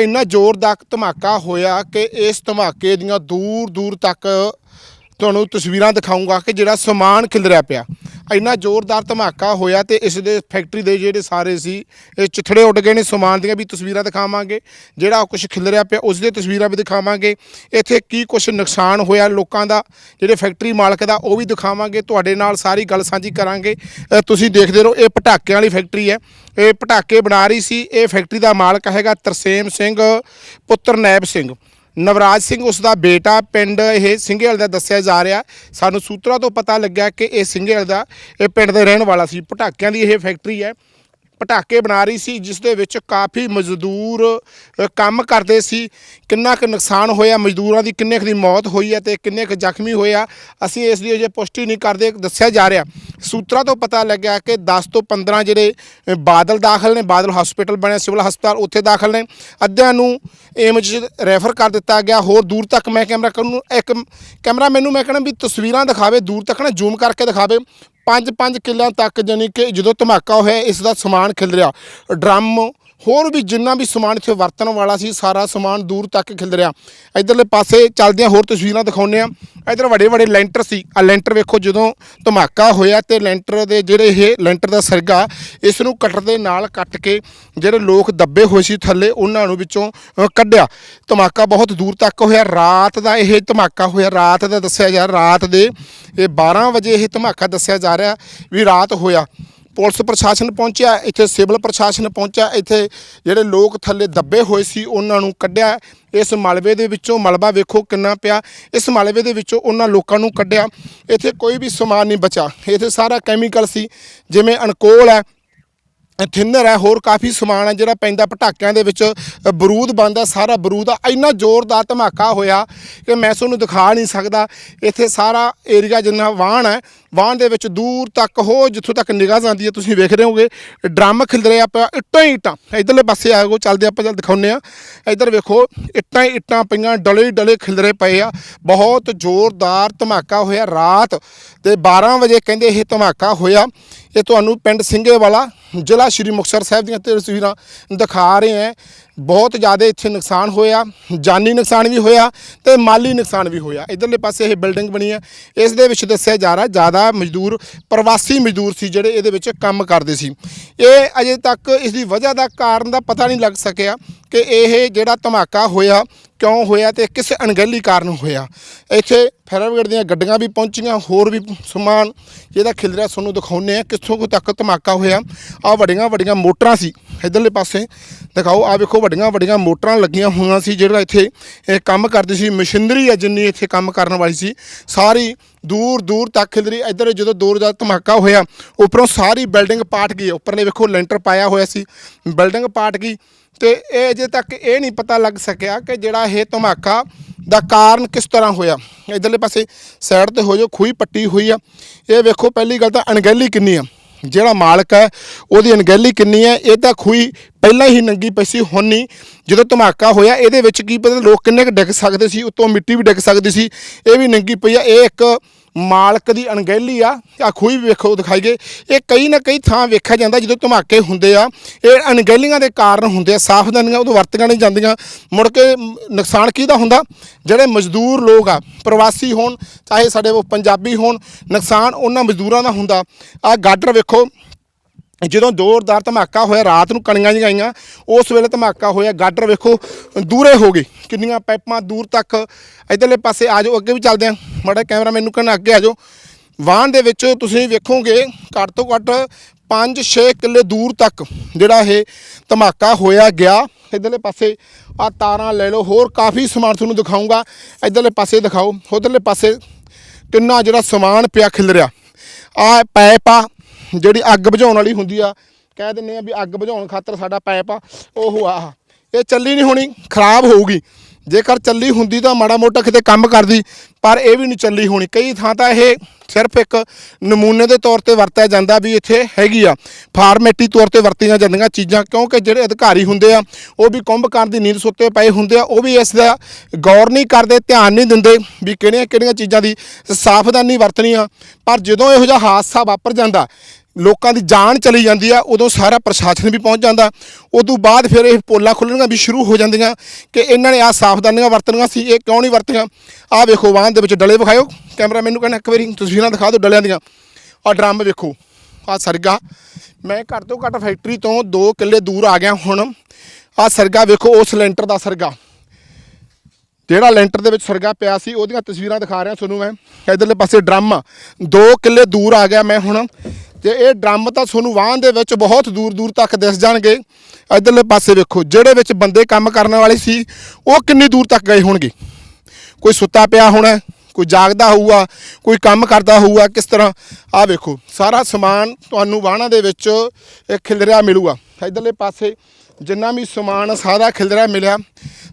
ਇੰਨਾ ਜ਼ੋਰਦਾਰ ਧਮਾਕਾ ਹੋਇਆ ਕਿ ਇਸ ਧਮਾਕੇ ਦੀਆਂ ਦੂਰ ਦੂਰ ਤੱਕ ਤੁਹਾਨੂੰ ਤਸਵੀਰਾਂ ਦਿਖਾਉਂਗਾ ਕਿ ਜਿਹੜਾ ਸਮਾਨ ਖਿਲਰਿਆ ਪਿਆ। ਇੰਨਾ ਜ਼ੋਰਦਾਰ ਧਮਾਕਾ ਹੋਇਆ ਤੇ ਇਸ ਦੇ ਫੈਕਟਰੀ ਦੇ ਜਿਹੜੇ ਸਾਰੇ ਸੀ, ਇਹ ਚਿਥੜੇ ਉੱਡ ਗਏ ਨੇ ਸਮਾਨ ਦੀਆਂ ਵੀ ਤਸਵੀਰਾਂ ਦਿਖਾਵਾਂਗੇ। ਜਿਹੜਾ ਕੁਝ ਖਿਲਰਿਆ ਪਿਆ, ਉਸ ਦੀਆਂ ਤਸਵੀਰਾਂ ਵੀ ਦਿਖਾਵਾਂਗੇ। ਇੱਥੇ ਕੀ ਕੁਝ ਨੁਕਸਾਨ ਹੋਇਆ ਲੋਕਾਂ ਦਾ, ਜਿਹੜੇ ਫੈਕਟਰੀ ਮਾਲਕ ਦਾ, ਉਹ ਵੀ ਦਿਖਾਵਾਂਗੇ। ਤੁਹਾਡੇ ਨਾਲ ਸਾਰੀ ਗੱਲ ਸਾਂਝੀ ਕਰਾਂਗੇ। ਤੁਸੀਂ ਦੇਖਦੇ ਰਹੋ, ਇਹ ਪਟਾਕਿਆਂ ਵਾਲੀ ਫੈਕਟਰੀ ਹੈ। ਇਹ ਪਟਾਕੇ ਬਣਾ ਰਹੀ ਸੀ, ਇਹ ਫੈਕਟਰੀ ਦਾ ਮਾਲਕ ਹੈਗਾ ਤਰਸੇਮ ਸਿੰਘ, ਪੁੱਤਰ ਨੈਬ ਸਿੰਘ। ਨਵਰਾਜ ਸਿੰਘ ਉਸ ਦਾ ਬੇਟਾ ਪਿੰਡ ਇਹ ਸਿੰਘੇਲ ਦਾ ਦੱਸਿਆ ਜਾ ਰਿਹਾ। ਸਾਨੂੰ ਸੂਤਰਾਂ ਤੋਂ ਪਤਾ ਲੱਗਿਆ ਕਿ ਇਹ ਸਿੰਘੇਲ ਦਾ, ਇਹ ਪਿੰਡ ਦੇ ਰਹਿਣ ਵਾਲਾ ਸੀ। ਪਟਾਕਿਆਂ ਦੀ ਇਹ ਫੈਕਟਰੀ ਹੈ। ਪਟਾਕੇ ਬਣਾ ਰਹੀ ਸੀ, ਜਿਸ ਦੇ ਵਿੱਚ ਕਾਫੀ ਮਜ਼ਦੂਰ ਕੰਮ ਕਰਦੇ ਸੀ। ਕਿੰਨਾ ਕੁ ਨੁਕਸਾਨ ਹੋਇਆ, ਮਜ਼ਦੂਰਾਂ ਦੀ ਕਿੰਨੇ ਕੁ ਦੀ ਮੌਤ ਹੋਈ ਹੈ ਤੇ ਕਿੰਨੇ ਕੁ ਜ਼ਖਮੀ ਹੋਇਆ ਅਸੀਂ ਇਸ ਦੀ ਅਜੇ ਪੁਸ਼ਟੀ ਨਹੀਂ ਕਰਦੇ, ਦੱਸਿਆ ਜਾ ਰਿਹਾ। ਸੂਤਰਾਂ ਤੋਂ ਪਤਾ ਲੱਗਿਆ ਕਿ 10 ਤੋਂ 15 ਜਿਹੜੇ ਬਾਦਲ ਦਾਖਲ ਨੇ, ਬਾਦਲ ਹਸਪੀਟਲ ਬਣਿਆ, ਸਿਵਲ ਹਸਪਤਾਲ ਉੱਥੇ ਦਾਖਲ ਨੇ। ਅੱਧਿਆਂ ਨੂੰ ਏਮਜ ਰੈਫਰ ਕਰ ਦਿੱਤਾ ਗਿਆ, ਹੋਰ ਦੂਰ ਤੱਕ ਮੈਂ ਕੈਮਰਾ ਨੂੰ ਇੱਕ ਕੈਮਰਾ ਮੈਨੂੰ ਮੈਂ ਕਹਿੰਦਾ ਵੀ ਤਸਵੀਰਾਂ ਦਿਖਾਵੇ, ਦੂਰ ਤੱਕ ਨਾ ਜ਼ੂਮ ਕਰਕੇ ਦਿਖਾਵੇ। ਪੰਜ ਪੰਜ ਕਿੱਲਿਆਂ ਤੱਕ ਜਾਣੀ ਕਿ ਜਦੋਂ ਧਮਾਕਾ ਹੋਇਆ, ਇਸ ਦਾ ਸਮਾਨ ਖਿਲ ਰਿਹਾ। ਡਰਮ ਹੋਰ ਵੀ ਜਿੰਨਾ ਵੀ ਸਮਾਨ ਇੱਥੇ ਵਰਤਣ ਵਾਲਾ ਸੀ, ਸਾਰਾ ਸਮਾਨ ਦੂਰ ਤੱਕ ਖਿਲ ਰਿਹਾ। ਇਧਰਲੇ ਪਾਸੇ ਚੱਲਦਿਆਂ ਹੋਰ ਤਸਵੀਰਾਂ ਦਿਖਾਉਂਦੇ ਆ ਇਧਰ ਵੱਡੇ ਵੱਡੇ ਲੈਂਟਰ ਸੀ। ਆ ਲੈਂਟਰ ਵੇਖੋ, ਜਦੋਂ ਧਮਾਕਾ ਹੋਇਆ ਤੇ ਲੈਂਟਰ ਦੇ ਜਿਹੜੇ ਇਹ ਲੈਂਟਰ ਦਾ ਸਰਗਾ, ਇਸ ਨੂੰ ਕਟਰ ਦੇ ਨਾਲ ਕੱਟ ਕੇ ਜਿਹੜੇ ਲੋਕ ਦੱਬੇ ਹੋਏ ਸੀ ਥੱਲੇ, ਉਹਨਾਂ ਨੂੰ ਵਿੱਚੋਂ ਕੱਢਿਆ। ਧਮਾਕਾ ਬਹੁਤ ਦੂਰ ਤੱਕ ਹੋਇਆ। ਰਾਤ ਦਾ ਇਹ ਧਮਾਕਾ ਹੋਇਆ। ਰਾਤ ਦਾ ਦੱਸਿਆ ਜਾ ਰਿਹਾ, ਰਾਤ ਦੇ ਇਹ 12 ਵਜੇ ਇਹ ਧਮਾਕਾ ਦੱਸਿਆ ਜਾ ਰਿਹਾ ਵੀ ਰਾਤ ਹੋਇਆ। ਪੁਲਿਸ ਪ੍ਰਸ਼ਾਸਨ ਪਹੁੰਚਿਆ, ਇੱਥੇ ਸਿਵਲ ਪ੍ਰਸ਼ਾਸਨ ਪਹੁੰਚਿਆ, ਇੱਥੇ ਜਿਹੜੇ ਲੋਕ ਥੱਲੇ ਦੱਬੇ ਹੋਏ ਸੀ, ਉਹਨਾਂ ਨੂੰ ਕੱਢਿਆ। ਇਸ ਮਲਬੇ ਦੇ ਵਿੱਚੋਂ ਮਲਬਾ ਵੇਖੋ ਕਿੰਨਾ ਪਿਆ। ਇਸ ਮਲਬੇ ਦੇ ਵਿੱਚੋਂ ਉਹਨਾਂ ਲੋਕਾਂ ਨੂੰ ਕੱਢਿਆ। ਇੱਥੇ ਕੋਈ ਵੀ ਸਮਾਨ ਨਹੀਂ ਬਚਾ ਇੱਥੇ ਸਾਰਾ ਕੈਮੀਕਲ ਸੀ, ਜਿਵੇਂ ਅਨਕੋਲ ਹੈ ਥਿਨਰ ਹੈ, ਹੋਰ ਕਾਫੀ ਸਮਾਨ ਹੈ ਜਿਹੜਾ ਪੈਂਦਾ ਪਟਾਕਿਆਂ ਦੇ ਵਿੱਚ ਬਰੂਦ ਬੰਦਾ ਸਾਰਾ ਬਰੂਦ ਆ। ਇੰਨਾ ਜ਼ੋਰਦਾਰ ਧਮਾਕਾ ਹੋਇਆ ਕਿ ਮੈਂ ਤੁਹਾਨੂੰ ਦਿਖਾ ਨਹੀਂ ਸਕਦਾ। ਇੱਥੇ ਸਾਰਾ ਏਰੀਆ ਜਿੰਨਾ ਵਾਹਣ ਹੈ, ਵਾਹਣ ਦੇ ਵਿੱਚ ਦੂਰ ਤੱਕ ਹੋ, ਜਿੱਥੋਂ ਤੱਕ ਨਿਗਾਹ ਜਾਂਦੀ ਹੈ, ਤੁਸੀਂ ਵੇਖ ਰਹੇ ਹੋਗੇ। ਡਰਮ ਖਿਲਰੇ ਆ ਪਿਆ ਇੱਟਾਂ ਹੀ ਇੱਟਾਂ, ਇਧਰਲੇ ਪਾਸੇ ਆ ਆਗੋ ਚੱਲਦੇ ਆਪਾਂ ਚੱਲ ਦਿਖਾਉਂਦੇ ਆ ਇੱਧਰ ਵੇਖੋ, ਇੱਟਾਂ ਹੀ ਇੱਟਾਂ ਪਈਆਂ, ਡਲੇ ਹੀ ਡਲੇ ਖਿਲਰੇ ਪਏ ਆ। ਬਹੁਤ ਜ਼ੋਰਦਾਰ ਧਮਾਕਾ ਹੋਇਆ ਰਾਤ ਤੇ 12 ਵਜੇ, ਕਹਿੰਦੇ ਇਹ ਧਮਾਕਾ ਹੋਇਆ। ਇਹ ਤੁਹਾਨੂੰ ਪਿੰਡ ਸਿੰਘੇ ਵਾਲਾ ਜ਼ਿਲ੍ਹਾ ਸ਼੍ਰੀ ਮੁਕਤਸਰ ਸਾਹਿਬ ਦੀਆਂ ਤਸਵੀਰਾਂ ਦਿਖਾ ਰਹੇ ਹਾਂ। ਬਹੁਤ ਜ਼ਿਆਦਾ ਇੱਥੇ ਨੁਕਸਾਨ ਹੋਇਆ, ਜਾਨੀ ਨੁਕਸਾਨ ਵੀ ਹੋਇਆ ਤੇ ਮਾਲੀ ਨੁਕਸਾਨ ਵੀ ਹੋਇਆ। ਇਧਰਲੇ ਪਾਸੇ ਇਹ ਬਿਲਡਿੰਗ ਬਣੀ ਹੈ। ਇਸ ਦੇ ਵਿੱਚ ਦੱਸਿਆ ਜਾ ਰਿਹਾ, ਜ਼ਿਆਦਾ ਮਜ਼ਦੂਰ, ਪ੍ਰਵਾਸੀ ਮਜ਼ਦੂਰ ਸੀ ਜਿਹੜੇ ਇਹਦੇ ਵਿੱਚ ਕੰਮ ਕਰਦੇ ਸੀ। ਇਹ ਅਜੇ ਤੱਕ ਇਸ ਦੀ ਵਜ੍ਹਾ ਦਾ ਕਾਰਨ ਦਾ ਪਤਾ ਨਹੀਂ ਲੱਗ ਸਕਿਆ ਕਿ ਇਹ ਜਿਹੜਾ ਧਮਾਕਾ ਹੋਇਆ ਕਿਉਂ ਹੋਇਆ ਤੇ ਕਿਸ ਅਣਗਹਿਲੀ ਕਾਰਨ ਹੋਇਆ? ਇੱਥੇ ਫਾਇਰ ਬ੍ਰਿਗੇਡ ਦੀਆਂ ਗੱਡੀਆਂ ਵੀ ਪਹੁੰਚੀਆਂ, ਹੋਰ ਵੀ ਸਮਾਨ ਜਿਹਦਾ ਖਿਲਰਿਆ ਤੁਹਾਨੂੰ ਦਿਖਾਉਂਦੇ ਆ ਕਿੱਥੋਂ ਕੁ ਤੱਕ ਧਮਾਕਾ ਹੋਇਆ? ਆ ਵੱਡੀਆਂ ਵੱਡੀਆਂ ਮੋਟਰਾਂ ਸੀ। ਇਧਰਲੇ ਪਾਸੇ ਦਿਖਾਓ ਆ ਵੇਖੋ, ਵੱਡੀਆਂ ਵੱਡੀਆਂ ਮੋਟਰਾਂ ਲੱਗੀਆਂ ਹੋਈਆਂ ਸੀ ਜਿਹੜਾ ਇੱਥੇ ਇਹ ਕੰਮ ਕਰਦੀ ਸੀ। ਮਸ਼ੀਨਰੀ ਆ ਜਿੰਨੀ ਇੱਥੇ ਕੰਮ ਕਰਨ ਵਾਲੀ ਸੀ। ਸਾਰੀ ਦੂਰ ਦੂਰ ਤੱਕ ਖਿਲਰੀ। ਇੱਧਰ ਜਦੋਂ ਦੂਰ ਦਾ ਧਮਾਕਾ ਹੋਇਆ, ਉੱਪਰੋਂ ਸਾਰੀ ਬਿਲਡਿੰਗ ਪਾਟ ਗਈ। ਉੱਪਰਲੇ ਵੇਖੋ, ਲੈਂਟਰ ਪਾਇਆ ਹੋਇਆ ਸੀ। ਬਿਲਡਿੰਗ ਪਾਟ ਗਈ। ਤੇ ਇਹ ਅਜੇ ਤੱਕ ਇਹ ਨਹੀਂ ਪਤਾ ਲੱਗ ਸਕਿਆ ਕਿ ਜਿਹੜਾ ਇਹ ਧਮਾਕਾ ਦਾ ਕਾਰਨ ਕਿਸ ਤਰ੍ਹਾਂ ਹੋਇਆ। ਇਧਰਲੇ ਪਾਸੇ ਸਾਈਡ ਤੇ ਹੋ ਜੋ ਖੂਹੀ ਪੱਟੀ ਹੋਈ ਆ। ਇਹ ਵੇਖੋ, ਪਹਿਲੀ ਗੱਲ ਤਾਂ ਅਣਗਹਿਲੀ ਕਿੰਨੀ ਆ। ਜਿਹੜਾ ਮਾਲਕ ਹੈ, ਉਹਦੀ ਅਣਗਹਿਲੀ ਕਿੰਨੀ ਹੈ, ਇਹ ਤਾਂ ਖੂਹੀ ਪਹਿਲਾਂ ਹੀ ਨੰਗੀ ਪਈ ਸੀ, ਹੁਣ ਨਹੀਂ। ਜਦੋਂ ਧਮਾਕਾ ਹੋਇਆ, ਇਹਦੇ ਵਿੱਚ ਕੀ ਪਤਾ ਲੋਕ ਕਿੰਨੇ ਕੁ ਡਿੱਗ ਸਕਦੇ ਸੀ, ਉੱਤੋਂ ਮਿੱਟੀ ਵੀ ਡਿੱਗ ਸਕਦੀ ਸੀ, ਇਹ ਵੀ ਨੰਗੀ ਪਈ ਆ। ਇਹ ਇੱਕ ਮਾਲਕ ਦੀ ਅਣਗਹਿਲੀ ਆ। ਆ ਖੂਹੀ ਵੀ ਵੇਖੋ ਦਿਖਾਈਏ ਇਹ ਕਈ ਨਾ ਕਈ ਥਾਂ ਵੇਖਿਆ ਜਾਂਦਾ ਜਦੋਂ ਧਮਾਕੇ ਹੁੰਦੇ ਆ। ਇਹ ਅਣਗਹਿਲੀਆਂ ਦੇ ਕਾਰਨ ਹੁੰਦੇ ਆ ਸਾਵਧਾਨੀਆਂ ਉਦੋਂ ਵਰਤੀਆਂ ਨਹੀਂ ਜਾਂਦੀਆਂ। ਮੁੜ ਕੇ ਮ, ਨੁਕਸਾਨ ਕਿਹਦਾ ਹੁੰਦਾ? ਜਿਹੜੇ ਮਜ਼ਦੂਰ ਲੋਕ ਆ ਪ੍ਰਵਾਸੀ ਹੋਣ ਚਾਹੇ ਸਾਡੇ ਉਹ ਪੰਜਾਬੀ ਹੋਣ ਨੁਕਸਾਨ ਉਹਨਾਂ ਮਜ਼ਦੂਰਾਂ ਦਾ ਹੁੰਦਾ। ਆ ਗਾਡਰ ਵੇਖੋ ਜਦੋਂ ਜ਼ੋਰਦਾਰ ਧਮਾਕਾ ਹੋਇਆ, ਰਾਤ ਨੂੰ ਕਣੀਆਂ ਜਗਾਈਆਂ ਉਸ ਵੇਲੇ ਧਮਾਕਾ ਹੋਇਆ, ਗਾਡਰ ਵੇਖੋ, ਦੂਰੇ ਹੋ ਗਏ, ਕਿੰਨੀਆਂ ਪਾਈਪਾਂ ਦੂਰ ਤੱਕ। ਇਧਰਲੇ ਪਾਸੇ ਆ ਜਾਓ, ਅੱਗੇ ਵੀ ਚੱਲਦੇ ਆ ਮਾੜਾ ਕੈਮਰਾ ਮੈਨੂੰ ਕਹਿੰਦਾ ਅੱਗੇ ਆ ਜਾਓ। ਵਾਹਨ ਦੇ ਵਿੱਚ ਤੁਸੀਂ ਵੇਖੋਗੇ, ਘੱਟ ਤੋਂ ਘੱਟ 5-6 ਕਿੱਲੇ ਦੂਰ ਤੱਕ ਜਿਹੜਾ ਇਹ ਧਮਾਕਾ ਹੋਇਆ ਗਿਆ। ਇਧਰਲੇ ਪਾਸੇ ਆ ਤਾਰਾਂ ਲੈ ਲਓ, ਹੋਰ ਕਾਫੀ ਸਮਾਨ ਤੁਹਾਨੂੰ ਦਿਖਾਉਂਗਾ ਇਧਰਲੇ ਪਾਸੇ ਦਿਖਾਓ, ਉਧਰਲੇ ਪਾਸੇ ਕਿੰਨਾ ਜਿਹੜਾ ਸਮਾਨ ਪਿਆ ਖਿਲ ਰਿਹਾ ਆ ਪਾਈਪ ਆ ਜਿਹੜੀ ਅੱਗ ਬੁਝਾਉਣ ਵਾਲੀ ਹੁੰਦੀ ਆ, ਕਹਿ ਦਿੰਨੇ ਆ ਵੀ ਅੱਗ ਬੁਝਾਉਣ ਖਾਤਰ ਸਾਡਾ ਪਾਈਪ ਆ, ਉਹ ਆ। ਇਹ ਚੱਲੀ ਨਹੀਂ ਹੋਣੀ, ਖਰਾਬ ਹੋਊਗੀ। ਜੇਕਰ ਚੱਲੀ ਹੁੰਦੀ ਤਾਂ ਮਾੜਾ ਮੋਟਾ ਕਿਤੇ ਕੰਮ ਕਰਦੀ, ਪਰ ਇਹ ਵੀ ਨਹੀਂ ਚੱਲੀ ਹੋਣੀ। ਕਈ ਥਾਂ ਤਾਂ ਇਹ ਸਿਰਫ ਇੱਕ ਨਮੂਨੇ ਦੇ ਤੌਰ ਤੇ ਵਰਤਿਆ ਜਾਂਦਾ ਵੀ ਇੱਥੇ ਹੈਗੀ ਆ। ਫਾਰਮੈਟੀ ਤੌਰ ਤੇ ਵਰਤੀਆਂ ਜਾਂਦੀਆਂ ਚੀਜ਼ਾਂ, ਕਿਉਂਕਿ ਜਿਹੜੇ ਅਧਿਕਾਰੀ ਹੁੰਦੇ ਆ, ਉਹ ਵੀ ਕੁੰਭਕਰਨ ਦੀ ਨੀਂਦ ਸੁੱਤੇ ਪਏ ਹੁੰਦੇ ਆ, ਉਹ ਵੀ ਇਸ ਦਾ ਗੌਰ ਨਹੀਂ ਕਰਦੇ, ਧਿਆਨ ਨਹੀਂ ਦਿੰਦੇ ਵੀ ਕਿਹੜੀਆਂ ਕਿਹੜੀਆਂ ਚੀਜ਼ਾਂ ਦੀ ਸਾਵਧਾਨੀ ਵਰਤਣੀ ਆ। ਪਰ ਜਦੋਂ ਇਹੋ ਜਿਹਾ ਹਾਦਸਾ ਵਾਪਰ ਜਾਂਦਾ ਲੋਕਾਂ ਦੀ ਜਾਨ ਚਲੀ ਜਾਂਦੀ ਆ, ਉਦੋਂ ਸਾਰਾ ਪ੍ਰਸ਼ਾਸਨ ਵੀ ਪਹੁੰਚ ਜਾਂਦਾ। ਉਦੋਂ ਬਾਅਦ ਫਿਰ ਇਹ ਪੋਲਾਂ ਖੁੱਲਣੀਆਂ ਵੀ ਸ਼ੁਰੂ ਹੋ ਜਾਂਦੀਆਂ ਕਿ ਇਹਨਾਂ ਨੇ ਆ ਸਾਵਧਾਨੀਆਂ ਵਰਤਣੀਆਂ ਸੀ, ਇਹ ਕਿਉਂ ਨਹੀਂ ਵਰਤੀਆਂ? ਆ ਵੇਖੋ, ਵਾਹਨ ਦੇ ਵਿੱਚ ਡਲੇ ਵਿਖਾਇਓ। ਕੈਮਰਾ ਮੈਨੂੰ ਕਹਿੰਦਾ, ਇੱਕ ਵਾਰੀ ਤਸਵੀਰਾਂ ਦਿਖਾ ਦਿਓ ਡਲਿਆਂ ਦੀਆਂ। ਆ ਡਰਮ ਵੇਖੋ ਆ ਸਰਗਾ। ਮੈਂ ਘੱਟ ਤੋਂ ਘੱਟ ਫੈਕਟਰੀ ਤੋਂ 2 ਕਿੱਲੇ ਦੂਰ ਆ ਗਿਆ ਹੁਣ। ਆ ਸਰਗਾ ਵੇਖੋ, ਉਹ ਲੈਂਟਰ ਦਾ ਸਰਗਾ। ਜਿਹੜਾ ਲੈਂਟਰ ਦੇ ਵਿੱਚ ਸਰਗਾ ਪਿਆ ਸੀ, ਉਹਦੀਆਂ ਤਸਵੀਰਾਂ ਦਿਖਾ ਰਿਹਾ ਤੁਹਾਨੂੰ ਮੈਂ। ਇਧਰਲੇ ਪਾਸੇ ਡਰਮ 2 ਕਿੱਲੇ ਦੂਰ ਆ ਗਿਆ ਮੈਂ ਹੁਣ। ਤੇ ਇਹ ਡਰਮ ਤਾਂ ਤੁਹਾਨੂੰ ਵਾਹਨ ਦੇ ਵਿੱਚ ਬਹੁਤ ਦੂਰ ਦੂਰ ਤੱਕ ਦਿਸ ਜਾਣਗੇ। ਇਧਰਲੇ ਪਾਸੇ ਵੇਖੋ ਜਿਹੜੇ ਵਿੱਚ ਬੰਦੇ ਕੰਮ ਕਰਨ ਵਾਲੇ ਸੀ ਉਹ ਕਿੰਨੀ ਦੂਰ ਤੱਕ ਗਏ ਹੋਣਗੇ। ਕੋਈ ਸੁੱਤਾ ਪਿਆ ਹੋਣਾ ਕੋਈ ਜਾਗਦਾ ਹੋਊਗਾ ਕੋਈ ਕੰਮ ਕਰਦਾ ਹੋਊਗਾ ਕਿਸ ਤਰ੍ਹਾਂ? ਆਹ ਵੇਖੋ ਸਾਰਾ ਸਮਾਨ ਤੁਹਾਨੂੰ ਵਾਹਨਾਂ ਦੇ ਵਿੱਚ ਇਹ ਖਿਲਰਿਆ ਮਿਲੂਗਾ। ਇਧਰਲੇ ਪਾਸੇ ਜਿੰਨਾ ਵੀ ਸਮਾਨ ਆ, ਸਾਰਾ ਖਿਲਰਿਆ ਮਿਲਿਆ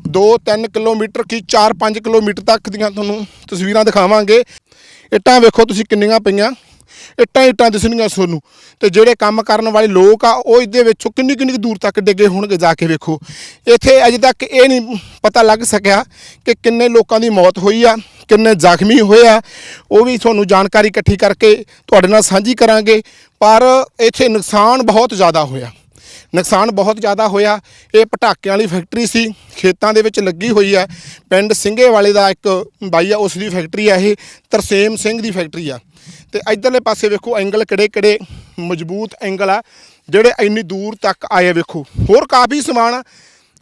2-3 ਕਿਲੋਮੀਟਰ ਕੀ 4-5 ਕਿਲੋਮੀਟਰ ਤੱਕ ਦੀਆਂ ਤੁਹਾਨੂੰ ਤਸਵੀਰਾਂ ਦਿਖਾਵਾਂਗੇ। ਇੱਟਾਂ ਵੇਖੋ ਤੁਸੀਂ ਕਿੰਨੀਆਂ ਪਈਆਂ। ਇੱਟਾਂ ਇੱਟਾਂ ਦਿਸਣਗੀਆਂ ਤੁਹਾਨੂੰ ਤੇ ਜਿਹੜੇ ਕੰਮ ਕਰਨ ਵਾਲੇ ਲੋਕ ਆ, ਉਹ ਇਹਦੇ ਵਿੱਚੋਂ ਕਿੰਨੀ ਕਿੰਨੀ ਕੁ ਦੂਰ ਤੱਕ ਡਿੱਗੇ ਹੋਣਗੇ ਜਾ ਕੇ ਵੇਖੋ। ਇੱਥੇ ਅਜੇ ਤੱਕ ਇਹ ਨਹੀਂ ਪਤਾ ਲੱਗ ਸਕਿਆ ਕਿ ਕਿੰਨੇ ਲੋਕਾਂ ਦੀ ਮੌਤ ਹੋਈ ਆ, ਕਿੰਨੇ ਜ਼ਖਮੀ ਹੋਏ ਆ। ਉਹ ਵੀ ਤੁਹਾਨੂੰ ਜਾਣਕਾਰੀ ਇਕੱਠੀ ਕਰਕੇ ਤੁਹਾਡੇ ਨਾਲ ਸਾਂਝੀ ਕਰਾਂਗੇ। ਪਰ ਇੱਥੇ ਨੁਕਸਾਨ ਬਹੁਤ ਜ਼ਿਆਦਾ ਹੋਇਆ। ਨੁਕਸਾਨ ਬਹੁਤ ਜ਼ਿਆਦਾ ਹੋਇਆ। ਇਹ ਪਟਾਕਿਆਂ ਵਾਲੀ ਫੈਕਟਰੀ ਸੀ, ਖੇਤਾਂ ਦੇ ਵਿੱਚ ਲੱਗੀ ਹੋਈ ਹੈ। ਪਿੰਡ ਸਿੰਘੇ ਵਾਲੇ ਦਾ ਇੱਕ ਬਾਈ ਆ, ਉਸ ਦੀ ਫੈਕਟਰੀ ਆ ਇਹ, ਤਰਸੇਮ ਸਿੰਘ ਦੀ ਫੈਕਟਰੀ ਆ। ਤੇ ਇਧਰਲੇ ਪਾਸੇ ਵੇਖੋ, ਐਂਗਲ ਕਿਹੜੇ ਕਿਹੜੇ ਮਜ਼ਬੂਤ ਐਂਗਲ ਆ, ਜਿਹੜੇ ਇੰਨੀ ਦੂਰ ਤੱਕ ਆਏ ਵੇਖੋ। ਹੋਰ ਕਾਫੀ ਸਮਾਨ ਆ।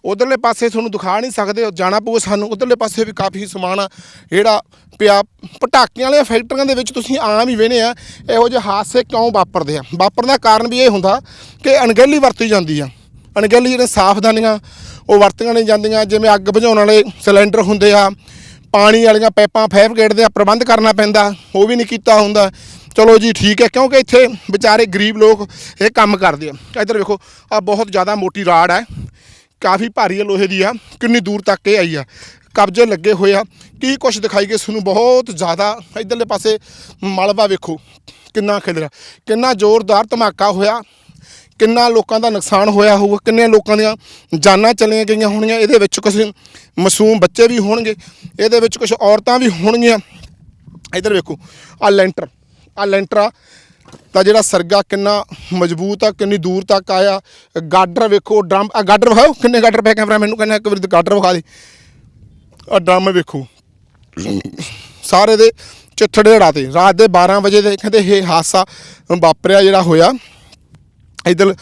ਉਧਰਲੇ ਪਾਸੇ ਤੁਹਾਨੂੰ ਦਿਖਾ ਨਹੀਂ ਸਕਦੇ, ਜਾਣਾ ਪਊ ਸਾਨੂੰ। ਉਧਰਲੇ ਪਾਸੇ ਵੀ ਕਾਫੀ ਸਮਾਨ ਆ, ਜਿਹੜਾ ਪਿਆ। ਪਟਾਕਿਆਂ ਵਾਲੀਆਂ ਫੈਕਟਰੀਆਂ ਦੇ ਵਿੱਚ ਤੁਸੀਂ ਆਮ ਹੀ ਵੇਨੇ ਆ, ਇਹੋ ਜਿਹੇ ਹਾਦਸੇ ਕਿਉਂ ਵਾਪਰਦੇ ਆ? ਵਾਪਰਨ ਦਾ ਕਾਰਨ ਵੀ ਇਹ ਹੁੰਦਾ ਕਿ ਅਣਗਹਿਲੀ ਵਰਤੀ ਜਾਂਦੀ ਆ। ਅਣਗਹਿਲੀ ਜਿਹੜੇ ਸਾਵਧਾਨੀਆਂ, ਉਹ ਵਰਤੀਆਂ ਨਹੀਂ ਜਾਂਦੀਆਂ। ਜਿਵੇਂ ਅੱਗ ਬੁਝਾਉਣ ਵਾਲੇ ਸਿਲੰਡਰ ਹੁੰਦੇ ਆ, ਪਾਣੀ ਵਾਲੀਆਂ ਪਾਈਪਾਂ ਫਾਇਰ ਬ੍ਰਿਗੇਡ ਦੇ ਪ੍ਰਬੰਧ ਕਰਨਾ ਪੈਂਦਾ, ਉਹ ਵੀ ਨਹੀਂ ਕੀਤਾ ਹੁੰਦਾ। ਚਲੋ ਜੀ, ਠੀਕ ਹੈ, ਕਿਉਂਕਿ ਇੱਥੇ ਵਿਚਾਰੇ ਗਰੀਬ ਲੋਕ ਇਹ ਕੰਮ ਕਰਦੇ ਆ। ਇੱਧਰ ਵੇਖੋ ਆ ਬਹੁਤ ਜ਼ਿਆਦਾ ਮੋਟੀ ਰਾੜ ਹੈ। ਕਾਫੀ ਭਾਰੀ ਲੋਹੇ ਦੀ ਆ, ਕਿੰਨੀ ਦੂਰ ਤੱਕ ਇਹ ਆਈ ਆ। ਕਬਜ਼ੇ ਲੱਗੇ ਹੋਏ ਆ। ਕੀ ਕੁਛ ਦਿਖਾਈ ਗਏ? ਤੁਹਾਨੂੰ ਬਹੁਤ ਜ਼ਿਆਦਾ ਇਧਰਲੇ ਪਾਸੇ ਮਲਬਾ ਵੇਖੋ, ਕਿੰਨਾ ਖਿਲਰਿਆ। ਕਿੰਨਾ ਜ਼ੋਰਦਾਰ ਧਮਾਕਾ ਹੋਇਆ। ਕਿੰਨਾ ਲੋਕਾਂ ਦਾ ਨੁਕਸਾਨ ਹੋਇਆ ਹੋਊਗਾ। ਕਿੰਨੇ ਲੋਕਾਂ ਦੀਆਂ ਜਾਨਾਂ ਚਲੀਆਂ ਗਈਆਂ ਹੋਣਗੀਆਂ। ਇਹਦੇ ਵਿੱਚ ਕੁਝ ਮਾਸੂਮ ਬੱਚੇ ਵੀ ਹੋਣਗੇ। ਇਹਦੇ ਵਿੱਚ ਕੁਝ ਔਰਤਾਂ ਵੀ ਹੋਣਗੀਆਂ। ਇਧਰ ਵੇਖੋ ਆ ਲੈਂਟਰ। ਆ ਲੈਂਟਰ ਆ। ਤਾਂ ਜਿਹੜਾ ਸਰਗਾ ਕਿੰਨਾ ਮਜ਼ਬੂਤ ਆ, ਕਿੰਨੀ ਦੂਰ ਤੱਕ ਆਇਆ। ਗਾਡਰ ਵੇਖੋ, ਡਰਮ, ਆ ਗਾਡਰ ਵਿਖਾਓ, ਕਿੰਨੇ ਗਾਡਰ ਪਏ ਕੈਮਰਾ ਮੈਨੂੰ, ਕਹਿੰਦਾ ਇੱਕ ਵਾਰੀ ਗਾਡਰ ਵਿਖਾ ਦੇ। ਆ ਡਰਮ ਵੇਖੋ। ਸਾਰੇ ਦੇ ਚਿੱਥੜੇ ਰਾਤੇ ਰਾਤ ਦੇ 12 ਵਜੇ ਦੇ ਕਹਿੰਦੇ ਇਹ ਹਾਦਸਾ ਵਾਪਰਿਆ ਜਿਹੜਾ ਹੋਇਆ। ਇਧਰ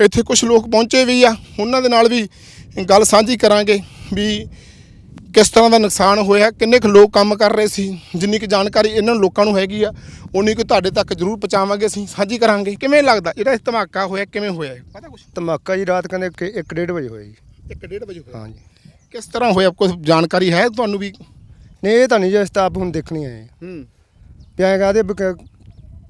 ਇੱਥੇ ਕੁਝ ਲੋਕ ਪਹੁੰਚੇ ਵੀ ਆ, ਉਹਨਾਂ ਦੇ ਨਾਲ ਵੀ ਗੱਲ ਸਾਂਝੀ ਕਰਾਂਗੇ ਵੀ ਕਿਸ ਤਰ੍ਹਾਂ ਦਾ ਨੁਕਸਾਨ ਹੋਇਆ ਕਿੰਨੇ ਕੁ ਲੋਕ ਕੰਮ ਕਰ ਰਹੇ ਸੀ ਜਿੰਨੀ ਕੁ ਜਾਣਕਾਰੀ ਇਹਨਾਂ ਲੋਕਾਂ ਨੂੰ ਹੈਗੀ ਆ ਉਨੀ ਕੁ ਤੁਹਾਡੇ ਤੱਕ ਜ਼ਰੂਰ ਪਹੁੰਚਾਵਾਂਗੇ ਅਸੀਂ ਸਾਂਝੀ ਕਰਾਂਗੇ। ਕਿਵੇਂ ਲੱਗਦਾ? ਜਿਹੜਾ ਇਹ ਧਮਾਕਾ ਹੋਇਆ ਕਿਵੇਂ ਹੋਇਆ? ਪਤਾ ਕੁਛ? ਧਮਾਕਾ ਜੀ ਰਾਤ ਕਹਿੰਦੇ ਕਿ 1:30 ਵਜੇ ਹੋਇਆ ਜੀ। 1:30 ਵਜੇ ਹੋਇਆ? ਹਾਂਜੀ। ਕਿਸ ਤਰ੍ਹਾਂ ਹੋਇਆ? ਕੋਈ ਜਾਣਕਾਰੀ ਹੈ ਤੁਹਾਨੂੰ ਵੀ? ਨਹੀਂ ਇਹ ਤਾਂ ਨਹੀਂ ਜੀ ਸਟਾਪ ਹੁਣ ਦੇਖਣੀ ਆਏ ਹੂੰ। ਪਿਆ ਕਹਦੇ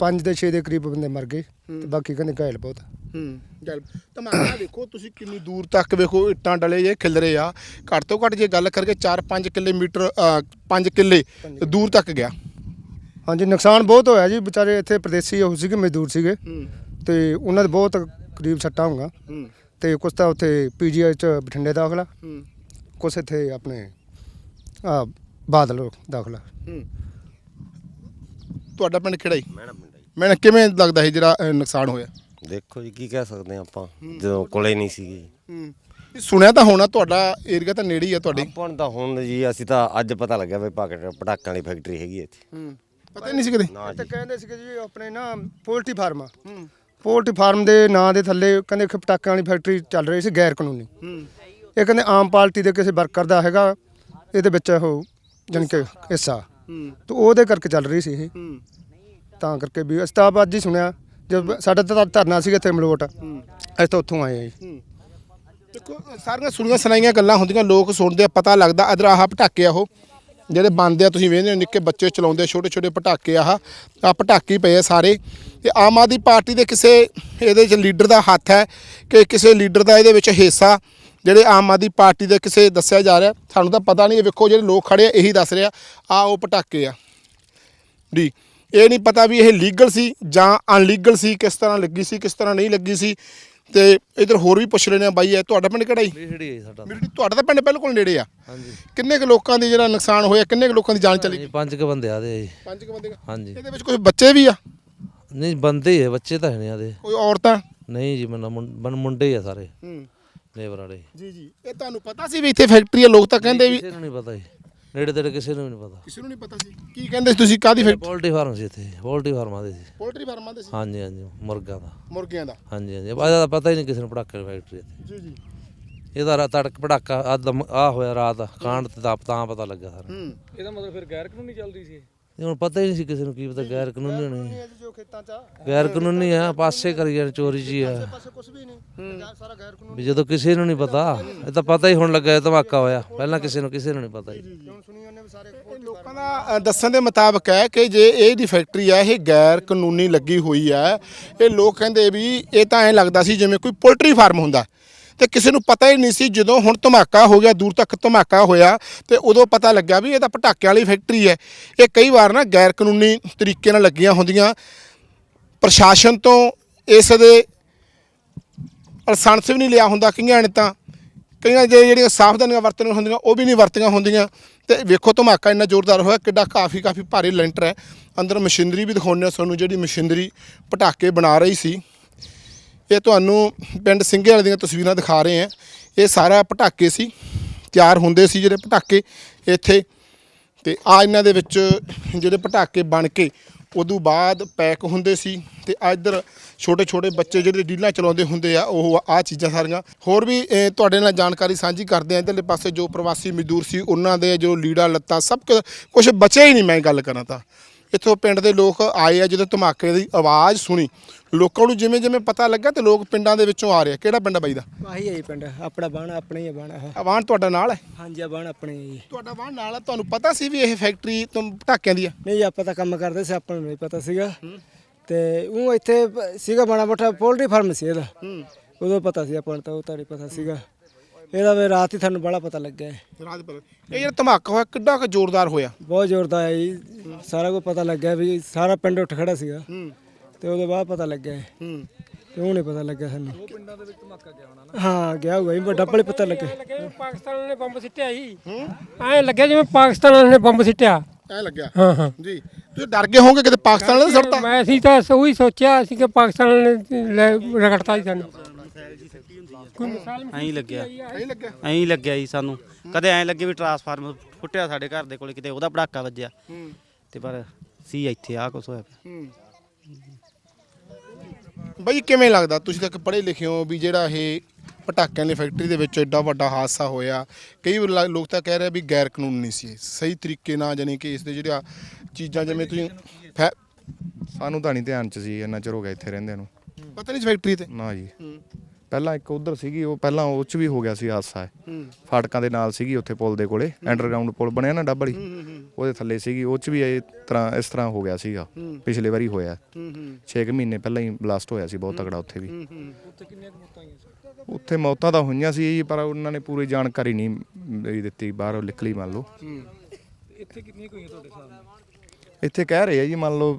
5 ਦੇ 6 ਦੇ ਕਰੀਬ ਬੰਦੇ ਮਰ ਗਏ ਤੇ ਬਾਕੀ ਕਹਿੰਦੇ ਘਾਇਲ ਬਹੁਤ। ਹੂੰ। ਗੱਲ ਧਮਾਕਾ ਦੇਖੋ ਤੁਸੀਂ ਕਿੰਨੀ ਦੂਰ ਤੱਕ ਵੇਖੋ ਇੱਟਾਂ ਡਲੇ ਜੇ ਖਿਲਰੇ ਆ। ਘੱਟ ਤੋਂ ਘੱਟ ਜੇ ਗੱਲ ਕਰਕੇ 4-5 ਕਿਲੋਮੀਟਰ 5 ਕਿੱਲੇ ਦੂਰ ਤੱਕ ਗਿਆ। ਹਾਂਜੀ ਨੁਕਸਾਨ ਬਹੁਤ ਹੋਇਆ ਜੀ। ਵਿਚਾਰੇ ਇੱਥੇ ਪ੍ਰਦੇਸੀ ਉਹ ਸੀਗੇ ਮਜ਼ਦੂਰ ਸੀਗੇ। ਹੂੰ। ਤੇ ਉਹਨਾਂ ਦੇ ਬਹੁਤ ਕਰੀਬ ਸੱਟਾਂ ਹੋਗਾ ਹੂੰ। ਤੇ ਕੁਛ ਤਾਂ ਉੱਥੇ ਪੀਜੀਆਈ ਚ ਬਠਿੰਡੇ ਦਾਖਲਾ। ਹੂੰ। ਕੁਛ ਇੱਥੇ ਆਪਣੇ ਆ ਬਾਦਲ ਦਾਖਲਾ। ਹੂੰ। ਤੁਹਾਡਾ ਪਿੰਡ ਕਿਹੜਾ ਹੀ ਮੈਣਾ ਪਿੰਡਾ ਜੀ। ਮੈਨੂੰ ਕਿਵੇਂ ਲੱਗਦਾ ਹੈ ਜਿਹੜਾ ਨੁਕਸਾਨ ਹੋਇਆ? ਦੇਖੋ ਜੀ ਕੀ ਕਹਿ ਸਕਦੇ ਹਾਂ ਆਪਾਂ ਜਦੋਂ ਕੋਲੇ ਨਹੀਂ ਸੀਗੇ। ਹੂੰ। ਸੁਣਿਆ ਤਾਂ ਹੋਣਾ ਤੁਹਾਡਾ ਏਰੀਆ ਤਾਂ ਨੇੜੇ ਹੀ ਆ ਤੁਹਾਡੇ। ਆਪਾਂ ਨੂੰ ਤਾਂ ਹੁਣ ਜੀ ਅਸੀਂ ਤਾਂ ਅੱਜ ਪਤਾ ਲੱਗਿਆ ਵੀ ਪਾਕਟ ਪਟਾਕਾਂ ਵਾਲੀ ਫੈਕਟਰੀ ਹੈਗੀ ਹੈ ਇੱਥੇ। ਹੂੰ। ਪਤਾ ਹੀ ਨਹੀਂ ਸੀ ਕਦੇ? ਨਾ ਤੇ ਜੀ। ਕਹਿੰਦੇ ਸੀਗੇ ਜੀ ਆਪਣੇ ਨਾ ਪੋਲਟਰੀ ਫਾਰਮ ਆ। ਹੂੰ। ਪੋਲਟਰੀ ਫਾਰਮ ਦੇ ਨਾਂ ਦੇ ਥੱਲੇ ਕਹਿੰਦੇ ਕਿ ਪਟਾਕਿਆਂ ਵਾਲੀ ਫੈਕਟਰੀ ਚੱਲ ਰਹੀ ਸੀ ਗੈਰ ਕਾਨੂੰਨੀ। ਹੂੰ। ਇਹ ਕਹਿੰਦੇ ਆਮ ਪਾਰਟੀ ਦੇ ਕਿਸੇ ਵਰਕਰ ਦਾ ਹੈਗਾ ਇਹਦੇ ਵਿੱਚ ਉਹ ਜਾਣੀ ਕਿ ਹਿੱਸਾ। ਹੂੰ। ਤੇ ਉਹਦੇ ਕਰਕੇ ਚੱਲ ਰਹੀ ਸੀ ਇਹ। ਹੂੰ। ਤਾਂ ਕਰਕੇ ਵੀ ਅਸੀਂ ਤਾਂ ਅੱਜ ਹੀ ਸੁਣਿਆ ਜਦ ਸਾਡਾ ਤਾਂ ਧਰਨਾ ਸੀਗਾ ਇੱਥੇ ਮਲੋਟ ਅਸੀਂ ਤਾਂ ਉੱਥੋਂ ਆਏ ਆ ਜੀ। ਦੇਖੋ ਸਾਰੀਆਂ ਸੁਣੀਆਂ ਸੁਣਾਈਆਂ ਗੱਲਾਂ ਹੁੰਦੀਆਂ ਲੋਕ ਸੁਣਦੇ ਆ ਪਤਾ ਲੱਗਦਾ ਅਦਰ ਆਹ ਪਟਾਕੇ ਆ ਉਹ। ਜਿਹੜੇ ਬੰਦੇ ਆ ਤੁਸੀਂ ਵੇਖਦੇ ਹੋ ਨਿੱਕੇ ਬੱਚੇ ਚਲਾਉਂਦੇ ਛੋਟੇ ਛੋਟੇ ਪਟਾਕੇ ਆਹ। ਆ ਪਟਾਕੇ ਪਏ ਆ ਸਾਰੇ। ਤੇ ਆਮ ਆਦਮੀ ਪਾਰਟੀ ਦੇ ਕਿਸੇ ਇਹਦੇ ਚ ਲੀਡਰ ਦਾ ਹੱਥ ਹੈ ਕਿ ਕਿਸੇ ਲੀਡਰ ਦਾ ਇਹਦੇ ਵਿੱਚ ਹਿੱਸਾ ਜਿਹੜੇ ਆਮ ਆਦਮੀ ਪਾਰਟੀ ਦੇ ਕਿਸੇ ਦੱਸਿਆ ਜਾ ਰਿਹਾ ਸਾਨੂੰ ਤਾਂ ਪਤਾ ਨਹੀਂ ਇਹ ਵੇਖੋ ਜਿਹੜੇ ਲੋਕ ਖੜੇ ਆ ਇਹੀ ਦੱਸ ਰਿਹਾ ਆ ਉਹ ਪਟਾਕੇ ਆ। ਜੀ। ਇਹ ਨਹੀਂ ਪਤਾ ਵੀ ਇਹ ਲੀਗਲ ਸੀ ਜਾਂ ਅਨਲੀਗਲ ਸੀ ਕਿਸ ਤਰ੍ਹਾਂ ਲੱਗੀ ਸੀ ਕਿਸ ਤਰ੍ਹਾਂ ਨਹੀਂ ਲੱਗੀ ਸੀ। ਤੇ ਇਧਰ ਹੋਰ ਵੀ ਪੁੱਛ ਲੈਣੇ ਆ ਬਾਈ ਇਹ ਤੁਹਾਡਾ ਪਿੰਡ ਕਿਹੜਾ ਜੀ? ਮਿਹੜੀ ਹੈ ਸਾਡਾ। ਮੇਰੀ ਤੁਹਾਡਾ ਤਾਂ ਪਿੰਡ ਬਿਲਕੁਲ ਨੇੜੇ ਆ। ਹਾਂਜੀ। ਕਿੰਨੇ ਕੁ ਲੋਕਾਂ ਦੀ ਜਿਹੜਾ ਨੁਕਸਾਨ ਹੋਇਆ ਕਿੰਨੇ ਕੁ ਲੋਕਾਂ ਦੀ ਜਾਨ ਚਲੀ ਜੀ ਪੰਜ ਕ ਬੰਦੇ ਆਦੇ ਜੀ। ਪੰਜ ਕੁ ਬੰਦੇ। ਹਾਂਜੀ। ਇਹਦੇ ਵਿੱਚ ਕੁਝ ਬੱਚੇ ਵੀ ਆ? ਨਹੀਂ ਬੰਦੇ ਹੀ ਹੈ ਬੱਚੇ ਤਾਂ ਹੈ ਨਹੀਂ ਆਦੇ। ਕੋਈ ਔਰਤਾਂ? ਨਹੀਂ ਜੀ ਮਨ ਮੁੰਡੇ ਹੀ ਆ ਸਾਰੇ। ਹੂੰ। ਲੇਬਰ ਵਾਲੇ। ਜੀ ਜੀ। ਇਹ ਤੁਹਾਨੂੰ ਪਤਾ ਸੀ ਵੀ ਇੱਥੇ ਫੈਕਟਰੀ ਆ ਲੋਕ ਤਾਂ ਕਹਿੰਦੇ ਵੀ ਕਿਸੇ ਨੂੰ ਨਹੀਂ ਪਤਾ ਜੀ। ਨੇੜੇ ਤੇੜੇ ਕਿਸੇ ਨੂੰ ਵੀ ਨਹੀਂ ਪਤਾ। ਕਿਸੇ ਨੂੰ ਨਹੀਂ ਪਤਾ ਸੀ। ਕੀ ਕਹਿੰਦੇ ਸੀ ਤੁਸੀਂ? ਕਾਦੀ ਫੈਕਟਰੀ ਪੋਲਟਰੀ ਫਾਰਮ ਸੀ ਇੱਥੇ। ਪੋਲਟਰੀ ਫਾਰਮਾਂ ਦੇ ਸੀ। ਪੋਲਟਰੀ ਫਾਰਮਾਂ ਦੇ ਸੀ? ਹਾਂਜੀ ਹਾਂਜੀ ਮੁਰਗਾ ਦਾ। ਮੁਰਗੀਆਂ ਦਾ। ਹਾਂਜੀ ਹਾਂਜੀ। ਬਾਅਦ ਦਾ ਪਤਾ ਹੀ ਨਹੀਂ ਕਿਸੇ ਨੂੰ ਪਟਾਕੇ ਦੀ ਫੈਕਟਰੀ ਇੱਥੇ। ਜੀ ਜੀ। ਇਹਦਾ ਰਾ- ਤੜਕ ਪਟਾਕਾ ਆ ਹੋਇਆ ਰਾਤ ਕਾਂਡ ਤੇ ਤਾਂ ਤਾਂ ਪਤਾ ਲੱਗਾ ਸਾਰਾ। ਹੂੰ। ਇਹਦਾ ਮਤਲਬ ਫਿਰ ਗੈਰ ਕਾਨੂੰਨੀ ਚੱਲਦੀ ਸੀ ਇਹ? ਹੁਣ ਪਤਾ ਹੀ ਨਹੀਂ ਸੀ ਕਿਸੇ ਨੂੰ ਕੀ ਪਤਾ ਗੈਰ ਕਾਨੂੰਨੀ ਹੋਣੀ ਜੋ ਖੇਤਾਂ 'ਚ ਆ। ਗੈਰ ਕਾਨੂੰਨੀ ਆ ਪਾਸੇ ਕਰੀ ਜਾਣ ਚੋਰੀ ਜੀ ਆ। ਪਾਸੇ ਕੁਝ ਵੀ ਨਹੀਂ। ਸਾਰਾ ਗੈਰ ਕਾਨੂੰਨੀ ਵੀ ਜਦੋਂ ਕਿਸੇ ਨੂੰ ਨਹੀਂ ਪਤਾ ਇਹ ਤਾਂ ਪਤਾ ਹੀ ਹੁਣ ਲੱਗਾ ਇਹ ਧਮਾਕਾ ਹੋਇਆ। ਪਹਿਲਾਂ ਕਿਸੇ ਨੂੰ ਕਿਸੇ ਨੂੰ ਨਹੀਂ ਪਤਾ ਜੀ। ਹੁਣ ਸੁਣੀ ਉਹਨੇ ਵੀ ਸਾਰੇ ਇਹ ਲੋਕਾਂ ਦਾ ਅ, ਦੱਸਣ ਦੇ ਮੁਤਾਬਕ ਹੈ ਕਿ ਜੇ ਇਹ ਦੀ ਫੈਕਟਰੀ ਹੈ ਇਹ ਗੈਰ ਕਾਨੂੰਨੀ ਲੱਗੀ ਹੋਈ ਹੈ ਇਹ ਲੋਕ ਕਹਿੰਦੇ ਵੀ ਇਹ ਤਾਂ ਐ ਲੱਗਦਾ ਸੀ ਜਿਵੇਂ ਕੋਈ ਪੋਲਟਰੀ ਫਾਰਮ ਹੁੰਦਾ। ਤੇ ਕਿਸੇ ਨੂੰ ਪਤਾ ਹੀ ਨਹੀਂ ਸੀ ਜਦੋਂ ਹੁਣ ਧਮਾਕਾ ਹੋ ਗਿਆ, ਦੂਰ ਤੱਕ ਧਮਾਕਾ ਹੋਇਆ ਤੇ ਉਦੋਂ ਪਤਾ ਲੱਗਾ ਵੀ ਇਹ ਤਾਂ ਪਟਾਕਿਆਂ ਵਾਲੀ ਫੈਕਟਰੀ ਹੈ। ਇਹ ਕਈ ਵਾਰ ਨਾ ਗੈਰ ਕਾਨੂੰਨੀ ਤਰੀਕੇ ਨਾਲ ਲੱਗੀਆਂ ਹੁੰਦੀਆਂ। ਪ੍ਰਸ਼ਾਸਨ ਤੋਂ ਇਸ ਦੇ ਅਲਸੰਸ ਵੀ ਨਹੀਂ ਲਿਆ ਹੁੰਦਾ ਕਈਆਂ ਨੇ ਤਾਂ। ਕਈਆਂ ਜੇ ਜਿਹੜੀਆਂ ਸਾਵਧਾਨੀਆਂ ਵਰਤਣੀਆਂ ਹੁੰਦੀਆਂ, ਉਹ ਵੀ ਨਹੀਂ ਵਰਤੀਆਂ ਹੁੰਦੀਆਂ। ਤੇ ਵੇਖੋ ਧਮਾਕਾ ਇੰਨਾ ਜ਼ੋਰਦਾਰ ਹੋਇਆ, ਕਿੱਡਾ ਕਾਫੀ ਕਾਫੀ ਭਾਰੀ ਲੈਂਟਰ ਹੈ। ਅੰਦਰ ਮਸ਼ੀਨਰੀ ਵੀ ਦਿਖਾਉਂਦੇ ਆ ਤੁਹਾਨੂੰ, ਜਿਹੜੀ ਮਸ਼ੀਨਰੀ ਪਟਾਕੇ ਬਣਾ ਰਹੀ ਸੀ। ਇਹ ਤੁਹਾਨੂੰ ਪਿੰਡ ਸਿੰਘੇ ਵਾਲੇ ਦੀਆਂ ਤਸਵੀਰਾਂ ਦਿਖਾ ਰਹੇ ਆ ਇਹ ਸਾਰਾ ਪਟਾਕੇ ਸੀ, ਤਿਆਰ ਹੁੰਦੇ ਸੀ ਜਿਹੜੇ ਪਟਾਕੇ ਇੱਥੇ। ਤੇ ਆ ਇਹਨਾਂ ਦੇ ਵਿੱਚ ਜਿਹੜੇ ਪਟਾਕੇ ਬਣ ਕੇ ਉਦੋਂ ਬਾਅਦ ਪੈਕ ਹੁੰਦੇ ਸੀ ਤੇ ਆ ਇੱਧਰ ਛੋਟੇ ਛੋਟੇ ਬੱਚੇ ਜਿਹੜੇ ਡੀਲਾਂ ਚਲਾਉਂਦੇ ਹੁੰਦੇ ਆ, ਉਹ ਆ ਚੀਜ਼ਾਂ ਸਾਰੀਆਂ। ਹੋਰ ਵੀ ਤੁਹਾਡੇ ਨਾਲ ਜਾਣਕਾਰੀ ਸਾਂਝੀ ਕਰਦੇ ਆ ਇੱਧਰਲੇ ਪਾਸੇ ਜੋ ਪ੍ਰਵਾਸੀ ਮਜ਼ਦੂਰ ਸੀ, ਉਹਨਾਂ ਦੇ ਜੋ ਲੀੜਾ, ਲੱਤਾ, ਸਭ ਕੁਝ ਬਚਿਆ ਹੀ ਨਹੀਂ ਮੈਂ ਗੱਲ ਕਰਾਂ ਤਾਂ। ਇੱਥੋਂ ਪਿੰਡ ਦੇ ਲੋਕ ਆਏ ਆ ਜਦੋਂ ਧਮਾਕੇ ਦੀ ਆਵਾਜ਼ ਸੁਣੀ। ਲੋਕਾਂ ਨੂੰ ਜਿਵੇਂ ਜਿਵੇਂ ਪਤਾ ਲੱਗਾ ਤੇ ਲੋਕ ਪਿੰਡਾਂ ਦੇ ਵਿੱਚੋਂ ਆ ਰਹੇ ਆ। ਕਿਹੜਾ ਪਿੰਡ ਆ ਬਾਈ ਦਾ? ਆਹੀ ਹੈ ਜੀ ਪਿੰਡ। ਆਪਣਾ ਬਾਣ ਆਪਣੇ ਹੀ ਆ ਬਾਣ ਤੁਹਾਡਾ ਨਾਲ ਹੈ ਹਾਂਜੀ ਆ ਬਾਣ ਆਪਣੇ ਹੀ ਜੀ। ਤੁਹਾਡਾ ਆਵਾਜ਼ ਨਾਲ ਹੈ ਤੁਹਾਨੂੰ ਪਤਾ ਸੀ ਵੀ ਇਹ ਫੈਕਟਰੀ ਤੋਂ ਪਟਾਕਿਆਂ ਦੀ ਆ? ਨਹੀਂ ਜੀ, ਆਪਾਂ ਤਾਂ ਕੰਮ ਕਰਦੇ ਸੀ ਆਪਾਂ ਨੂੰ ਨਹੀਂ ਪਤਾ ਸੀਗਾ। ਤੇ ਉਹ ਇੱਥੇ ਸੀਗਾ ਬਣਾ ਮੋਟਾ ਪੋਲਟਰੀ ਫਾਰਮ ਸੀ ਇਹਦਾ। ਉਦੋਂ ਪਤਾ ਸੀ ਆਪਾਂ ਨੂੰ ਤਾਂ ਉਹ ਤਾਂ ਨਹੀਂ ਪਤਾ ਸੀਗਾ। ਇਹਦਾ ਵੀ ਰਾਤ ਹੀ ਤੁਹਾਨੂੰ ਬੜਾ ਪਤਾ ਲੱਗਿਆ ਹੈ। ਪਰ ਇਹ ਜਿਹੜਾ ਧਮਾਕਾ ਹੋਇਆ ਕਿੱਡਾ ਕੁ ਜ਼ੋਰਦਾਰ ਹੋਇਆ? ਬਹੁਤ ਜ਼ੋਰਦਾਰ ਹੈ ਜੀ। ਸਾਰਾ ਕੁਝ ਪਤਾ ਲੱਗਿਆ ਵੀ ਸਾਰਾ ਪਿੰਡ ਉੱਠ ਖੜਾ ਸੀਗਾ। ਹੂੰ। ਤੇ ਉਹਦੇ ਬਾਅਦ ਪਤਾ ਲੱਗਿਆ ਹੈ। ਹੂੰ। ਤੇ ਪਤਾ ਲੱਗਿਆ ਸਾਨੂੰ। ਉਹ ਪਿੰਡਾਂ ਦੇ ਵਿੱਚ ਧਮਾਕਾ ਗਿਆ ਹੋਣਾ ਹਾਂ ਗਿਆ ਹੋਊਗਾ ਜੀ ਵੱਡਾ ਭਲੇ ਪਤਾ ਲੱਗਿਆ। ਲੱਗੇ ਪਾਕਿਸਤਾਨ ਨੇ ਬੰਬ ਸਿੱਟਿਆ ਸੀ ਐ ਲੱਗਿਆ ਜਿਵੇਂ ਪਾਕਿਸਤਾਨ ਨੇ ਬੰਬ ਸਿੱਟਿਆ। ਐ ਲੱਗਿਆ? ਹਾਂ ਹਾਂ। ਜੀ। ਤੁਸੀਂ ਡਰ ਗਏ ਹੋਵੋਗੇ ਕਿਤੇ ਪਾਕਿਸਤਾਨ ਵਾਲੇ ਨੇ ਸੁੱਟਤਾ ਮੈਂ ਅਸੀਂ ਤਾਂ ਉਹੀ ਸੋਚਿਆ ਸੀ ਕਿ ਪਾਕਿਸਤਾਨ ਨੇ ਲੈ ਰਗੜਤਾ ਸੀ ਸਾਨੂੰ। ਐਂ ਲੱਗਿਆ। ਐਂ ਲੱਗਿਆ। ਐਂ ਲੱਗਿਆ ਜੀ ਸਾਨੂੰ। ਕਦੇ ਐਂ ਲੱਗੇ ਵੀ ਟਰਾਂਸਫਾਰਮਰ ਫੁੱਟਿਆ ਸਾਡੇ ਘਰ ਦੇ ਕੋਲੇ ਕਿਤੇ ਉਹਦਾ ਪੜਾਕਾ ਵੱਜਿਆ। ਹੂੰ। ਤੇ ਪਰ ਸੀ ਇੱਥੇ ਆ ਕੁਛ ਹੋਇਆ ਪਿਆ। ਹੂੰ। ਬਈ ਕਿਵੇਂ ਲੱਗਦਾ? ਤੁਸੀਂ ਤਾਂ ਪੜ੍ਹੇ ਲਿਖੇ ਹੋ ਵੀ ਜਿਹੜਾ ਇਹ ਪਟਾਕਿਆਂ ਦੀ ਫੈਕਟਰੀ ਦੇ ਵਿੱਚ ਐਡਾ ਵੱਡਾ ਹਾਦਸਾ ਹੋਇਆ। ਕਈ ਵਾਰ ਲਾ- ਲੋਕ ਤਾਂ ਕਹਿ ਰਹੇ ਵੀ ਗੈਰ ਕਾਨੂੰਨੀ ਸੀ। ਇਹ। ਸਹੀ ਤਰੀਕੇ ਨਾਲ ਜਾਨੀ ਕਿ ਇਸ ਦੇ ਜਿਹੜਾ ਚੀਜ਼ਾਂ ਜਿਵੇਂ ਤੁਸੀਂ ਫੈ- ਸਾਨੂੰ ਤਾਂ ਨਹੀਂ ਧਿਆਨ ਚ ਸੀ ਇੰਨਾ ਚਿਰ ਹੋ ਗਿਆ ਇੱਥੇ ਰਹਿੰਦੇ ਨੂੰ। ਪਤਾ ਨਹੀਂ ਸੀ ਫੈਕਟਰੀ ਤੇ। ਨਾ ਜੀ। ਪਹਿਲਾਂ ਇੱਕ ਉਧਰ ਸੀਗੀ ਉਹ ਪਹਿਲਾਂ ਉਹ ਚ ਵੀ ਹੋ ਗਿਆ ਸੀ ਹਾਦਸਾ ਹੂੰ। ਫਾਟਕਾਂ ਦੇ ਨਾਲ ਸੀਗੀ ਉੱਥੇ ਪੁਲ ਦੇ ਕੋਲੇ ਅੰਡਰਗਰਾਉਂਡ ਪੁਲ ਬਣਿਆ ਨਾ ਡੱਬਲੀ ਉਹਦੇ ਥੱਲੇ ਸੀਗੀ ਉਹ ਚ ਵੀ ਇਹ ਤਰ੍ਹਾਂ ਇਸ ਤਰ੍ਹਾਂ ਹੋ ਗਿਆ ਸੀਗਾ ਪਿਛਲੇ ਵਾਰੀ ਹੋਇਆ। ਹੂੰ ਹੂੰ। 6 ਮਹੀਨੇ ਪਹਿਲਾਂ ਹੀ ਬਲਾਸਟ ਹੋਇਆ ਸੀ ਬਹੁਤ ਤਕੜਾ ਉੱਥੇ ਵੀ। ਉੱਥੇ ਮੌਤਾਂ ਤਾਂ ਹੋਈਆਂ ਸੀ ਜੀ, ਪਰ ਉਹਨਾਂ ਨੇ ਪੂਰੀ ਜਾਣਕਾਰੀ ਨਹੀਂ ਦਿੱਤੀ ਬਾਹਰੋਂ ਨਿਕਲੀ ਮੰਨ ਲਓ। ਇੱਥੇ ਕਿੰਨੀ ਕੋਈ ਤੁਹਾਡੇ ਸਾਹਮਣੇ? ਇੱਥੇ ਕਹਿ ਰਹੇ ਆ ਜੀ ਮੰਨ ਲਓ